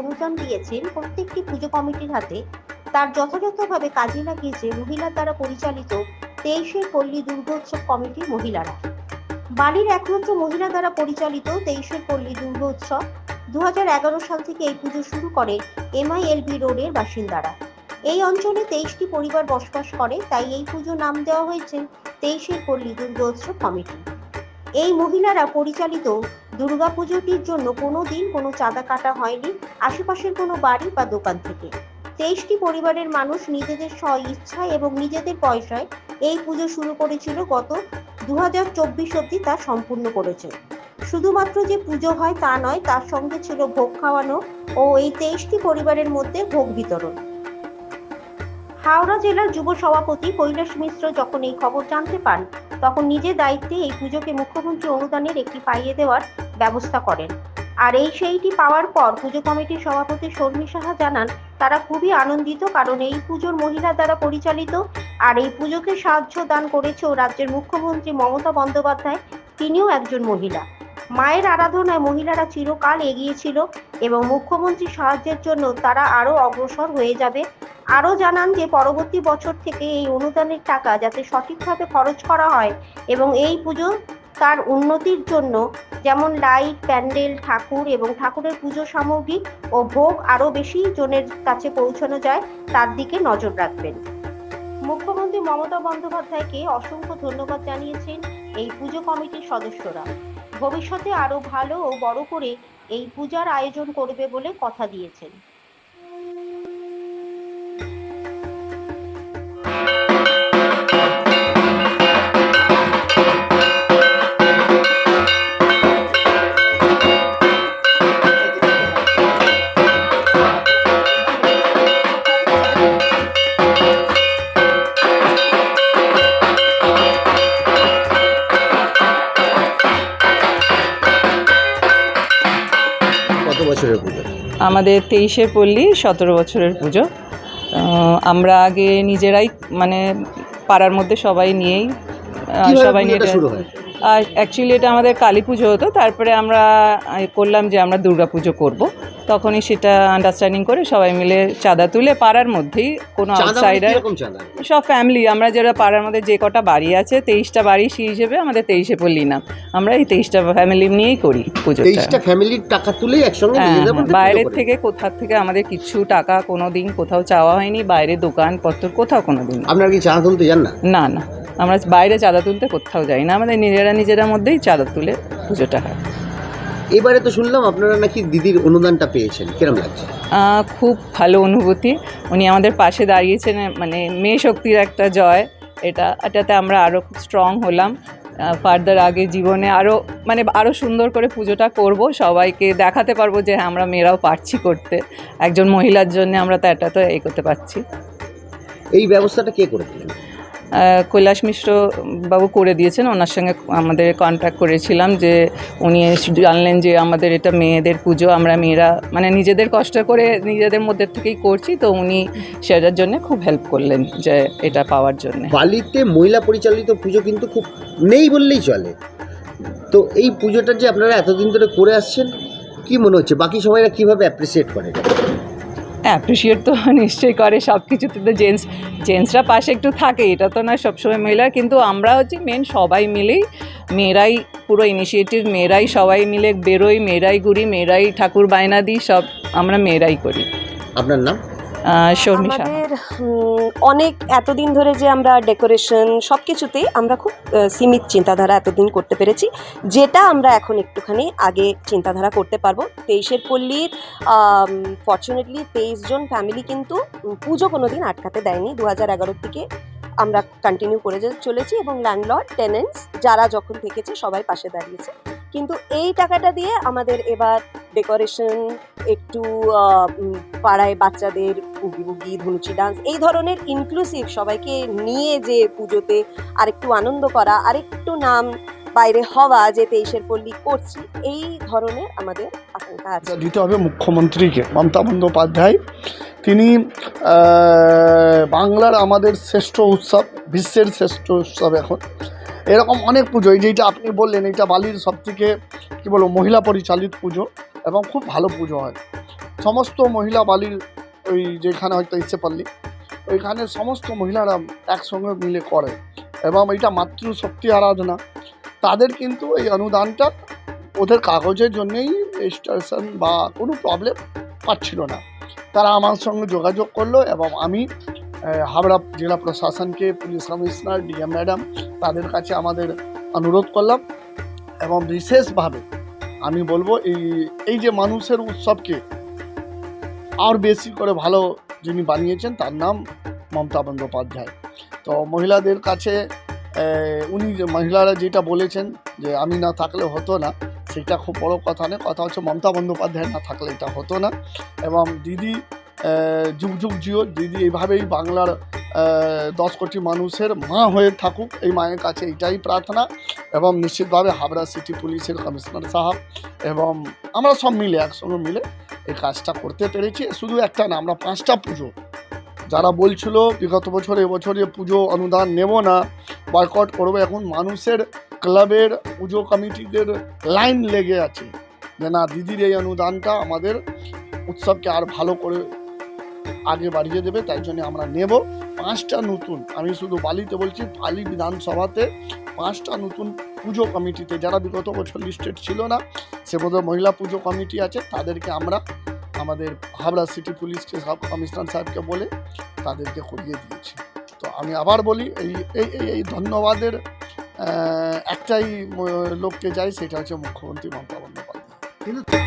অনুদান দিয়েছেন প্রত্যেকটি পুজো কমিটির হাতে। তার যথাযথভাবে কাজে লাগিয়েছে মহিলার দ্বারা পরিচালিত তেইশের পল্লী দুর্গোৎসব কমিটির মহিলারা। বালির একমাত্র মহিলা দ্বারা পরিচালিত তেইশের পল্লী দুর্গোৎসব দু সাল থেকে এই পুজো শুরু করে এমআইএলবি রোডের বাসিন্দারা। এই অঞ্চলে তেইশটি পরিবার বসবাস করে, তাই এই পুজো নাম দেওয়া হয়েছে তেইশের পল্লী দুর্গোৎসব কমিটি। এই মহিলারা পরিচালিত দুর্গাপুজোটির জন্য কোনো দিন কোনো চাঁদা কাটা হয়নি আশেপাশের কোনো বাড়ি বা দোকান থেকে। তেইশটি পরিবারের মানুষ নিজেদের স্ব ইচ্ছায় এবং নিজেদের পয়সায় এই পুজো শুরু করেছিল গত দু হাজার চব্বিশ অব্দি তা সম্পূর্ণ করেছে। শুধুমাত্র যে পুজো হয় তা নয়, তার সঙ্গে ছিল ভোগ খাওয়ানো ও এই তেইশটি পরিবারের মধ্যে ভোগ বিতরণ। হাওড়া জেলার যুব সভাপতি কৈলাস মিশ্র যখন এই খবর জানতে পান, তখন নিজের দায়িত্বে এই পুজোকে মুখ্যমন্ত্রী অনুদানের একটি পাইয়ে দেওয়ার ব্যবস্থা করেন। আর এই সেইটি পাওয়ার পর পুজো কমিটির সভাপতি শর্মী সাহা জানান, তারা খুবই আনন্দিত কারণ এই পুজোর মহিলা দ্বারা পরিচালিত আর এই পুজোকে সাহায্য দান করেছেও রাজ্যের মুখ্যমন্ত্রী মমতা বন্দ্যোপাধ্যায়, তিনিও একজন মহিলা। মায়ের আরাধনায় মহিলারা চিরকাল এগিয়েছিল এবং মুখ্যমন্ত্রী সাহায্যের জন্য তারা আরও অগ্রসর হয়ে যাবে আরও জানান যে পরবর্তী বছর থেকে এই অনুদানের টাকা যাতে সঠিকভাবে খরচ করা হয় এবং এই পুজো তার উন্নতির জন্য যেমন লাইট, প্যান্ডেল, ঠাকুর এবং ঠাকুরের পুজো সামগ্রী ও ভোগ আরও বেশি জনের কাছে পৌঁছানো যায়, তার দিকে নজর রাখবেন। মুখ্যমন্ত্রী মমতা বন্দ্যোপাধ্যায়কে অসংখ্য ধন্যবাদ জানিয়েছেন এই পুজো কমিটির সদস্যরা। ভবিষ্যতে আরও ভালো ও বড় করে এই পূজার আয়োজন করবে বলে কথা দিয়েছেন। বছরের পুজো? আমাদের তেইশে পল্লী সতেরো বছরের পুজো। আমরা আগে নিজেরাই মানে পাড়ার মধ্যে সবাই নিয়েই সবাই নিয়ে আর অ্যাকচুয়ালি এটা আমাদের কালী পুজো হতো তারপরে আমরা করলাম যে আমরা দুর্গা পুজো করব। তখনই সেটা আন্ডারস্ট্যান্ডিং করে সবাই মিলে চাঁদা তুলে পাড়ার মধ্যেই কোনো মানে আউটসাইডার সব ফ্যামিলি আমরা যারা পাড়ার মধ্যে যে কটা বাড়ি আছে তেইশটা বাড়ি সেই হিসেবে আমাদের তেইশে পল্লী নাম আমরা এই তেইশটা ফ্যামিলি নিয়েই করি পুজোটা। তেইশটা ফ্যামিলির টাকা তুলেই একসঙ্গে হ্যাঁ, হ্যাঁ, বাইরের থেকে কোথা থেকে আমাদের কিছু টাকা কোনো দিন কোথাও চাওয়া হয়নি বাইরে দোকানপত্র কোথাও কোনো দিন। না। আপনারা কি চাঁদা তুলতে যান না? না না আমরা বাইরে চাঁদা তুলতে কোথাও যাই না আমাদের নিজেরা নিজেরা মধ্যেই চাঁদা তুলে পুজোটা হয়। এবারে তো শুনলাম আপনারা নাকি দিদির অনুদানটা পেয়েছেন। কিরম লাগছে? খুব ভালো অনুভূতি। উনি আমাদের পাশে দাঁড়িয়েছেন মানে মেয়ে শক্তির একটা জয় এটা। এটাতে আমরা আরও খুব স্ট্রং হলাম। ফার্দার আগে জীবনে আরও মানে আরও সুন্দর করে পুজোটা করব। সবাইকে দেখাতে পারব যে হ্যাঁ আমরা মেয়েরাও পারছি করতে। একজন মহিলার জন্য আমরা তো এটা তো এ করতে পারছি। এই ব্যবস্থাটা কে করে দিলেন? কৈলাস মিশ্র বাবু করে দিয়েছেন। ওনার সঙ্গে আমাদের কন্ট্যাক্ট করেছিলাম যে উনি জানলেন যে আমাদের এটা মেয়েদের পুজো, আমরা মেয়েরা মানে নিজেদের কষ্ট করে নিজেদের মধ্যে থেকেই করছি। তো উনি সেটার জন্য খুব হেল্প করলেন যে এটা পাওয়ার জন্য। বালিতে মহিলা পরিচালিত পুজো কিন্তু খুব নেই বললেই চলে। তো এই পুজোটা যে আপনারা এতদিন ধরে করে আসছেন, কি মনে হচ্ছে? বাকি সবাইরা কীভাবে অ্যাপ্রিসিয়েট করে অ্যাপ্রিসিয়েট তো নিশ্চয়ই করে সব কিছুতে তো জেন্টস জেন্টসরা পাশে একটু থাকে, এটা তো না সবসময় মহিলা কিন্তু আমরা হচ্ছে মেন সবাই মিলেই, মেয়েরাই পুরো ইনিশিয়েটিভ মেয়েরাই সবাই মিলে বেরোই, মেয়েরাই ঘুরি, মেয়েরাই ঠাকুর বায়না দিই, সব আমরা মেয়েরাই করি। আপনার নাম? শর্মিষা। আমাদের অনেক এতদিন ধরে যে আমরা ডেকোরেশন সব কিছুতেই আমরা খুব সীমিত চিন্তাধারা এতদিন করতে পেরেছি। যেটা আমরা এখন একটুখানি আগে চিন্তাধারা করতে পারব। তেইশের পল্লীর ফর্চুনেটলি তেইশ জন ফ্যামিলি কিন্তু পুজো কোনো দিন আটকাতে দেয়নি। দু হাজার এগারোর থেকে আমরা কন্টিনিউ করে চলেছি এবং ল্যান্ডলর্ড টেনেন্টস যারা যখন থেকেছে সবাই পাশে দাঁড়িয়েছে। কিন্তু এই টাকাটা দিয়ে আমাদের এবার ডেকোরেশন একটু পাড়ায় বাচ্চাদের বুগি বুগি ধুনুচি ডান্স, এই ধরনের ইনক্লুসিভ সবাইকে নিয়ে যে পুজোতে আরেকটু আনন্দ করা, আরেকটু নাম বাইরে হওয়া যে তেইশের পল্লী করছি, এই ধরনের আমাদের আকাঙ্ক্ষা আছে। দিতে হবে মুখ্যমন্ত্রীকে মমতা বন্দ্যোপাধ্যায়। তিনি বাংলার আমাদের শ্রেষ্ঠ উৎসব, বিশ্বের শ্রেষ্ঠ উৎসব এখন। এরকম অনেক পুজো, এই যেটা আপনি বললেন এটা বালির সব থেকে কী বলব, মহিলা পরিচালিত পুজো। এবং খুব ভালো পুজো হয়। সমস্ত মহিলা বালির ওই যেখানে হয়তো ইচ্ছে পারলি, ওইখানে সমস্ত মহিলারা একসঙ্গে মিলে করে এবং এটা মাতৃশক্তি আরাধনা। তাদের কিন্তু এই অনুদানটা ওদের কাগজের জন্যেই রেজিস্ট্রেশন বা কোনো প্রবলেম পাচ্ছিল না। তারা আমার সঙ্গে যোগাযোগ করল এবং আমি হাবড়া জেলা প্রশাসনকে, পুলিশ কমিশনার, ডিএম ম্যাডাম তাদের কাছে আমাদের অনুরোধ করলাম এবং বিশেষভাবে আমি বলব, এই এই যে মানুষের উৎসবকে আর বেশি করে ভালো যিনি বানিয়েছেন, তার নাম মমতা বন্দ্যোপাধ্যায়। তো মহিলাদের কাছে উনি যে মহিলারা যেটা বলেছেন যে, আমি না থাকলে হতো না, সেটা খুব বড় কথা নয়। কথা হচ্ছে মমতা বন্দ্যোপাধ্যায় না থাকলে এটা হতো না। এবং দিদি যুগ যুগ জিও, দিদি এইভাবেই বাংলার দশ কোটি মানুষের মা হয়ে থাকুক, এই মায়ের কাছে এটাই প্রার্থনা। এবং নিশ্চিতভাবে হাবড়া সিটি পুলিশের কমিশনার সাহেব এবং আমরা সব মিলে, একসঙ্গে মিলে এই কাজটা করতে পেরেছি। শুধু একটা না, আমরা পাঁচটা পুজো। যারা বলছিল, বিগত বছর, এবছর পুজো অনুদান নেব না, বয়কট করব, এখন মানুষের ক্লাবের পুজো কমিটিদের লাইন লেগে আছে যে, না, দিদির এই অনুদানটা আমাদের উৎসবকে আর ভালো করে আগে বাড়িয়ে দেবে, তাই জন্য আমরা নেব। পাঁচটা নতুন, আমি শুধু বালিতে বলছি, বালি বিধানসভাতে পাঁচটা নতুন পুজো কমিটিতে, যারা বিগত বছর লিস্টেড ছিল না, সে বোধহয় মহিলা পুজো কমিটি আছে, তাদেরকে আমরা আমাদের হাবড়া সিটি পুলিশকে সাব কমিশনার সাহেবকে বলে তাদেরকে করিয়ে দিয়েছি। তো আমি আবার বলি, এই এই, এই- এই ধন্যবাদের একটাই লোককে যাই সেটা হচ্ছে মুখ্যমন্ত্রী মমতা বন্দ্যোপাধ্যায়।